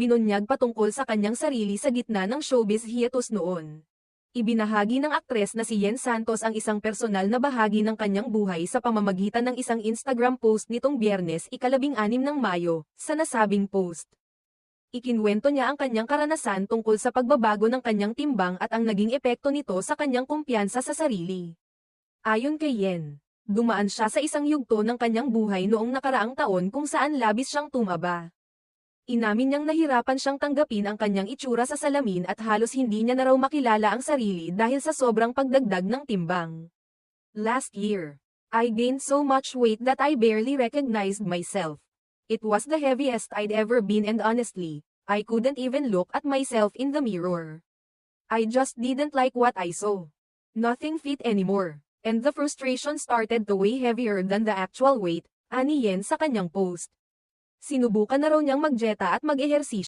ibinunyag patungkol sa kanyang sarili sa gitna ng showbiz hiatus noon. Ibinahagi ng aktres na si Yen Santos ang isang personal na bahagi ng kanyang buhay sa pamamagitan ng isang Instagram post nitong biyernes ikalabing anim ng Mayo, sa nasabing post. Ikinwento niya ang kanyang karanasan tungkol sa pagbabago ng kanyang timbang at ang naging epekto nito sa kanyang kumpiyansa sa sarili. Ayon kay Yen, dumaan siya sa isang yugto ng kanyang buhay noong nakaraang taon kung saan labis siyang tumaba. Inamin niyang nahirapan siyang tanggapin ang kanyang itsura sa salamin at halos hindi niya na raw makilala ang sarili dahil sa sobrang pagdagdag ng timbang. Last year, I gained so much weight that I barely recognized myself. It was the heaviest I'd ever been and honestly, I couldn't even look at myself in the mirror. I just didn't like what I saw. Nothing fit anymore, and the frustration started to weigh heavier than the actual weight, ani Yen sa kanyang post. Sinubukan na raw niyang magjeta at mag-ehersisyo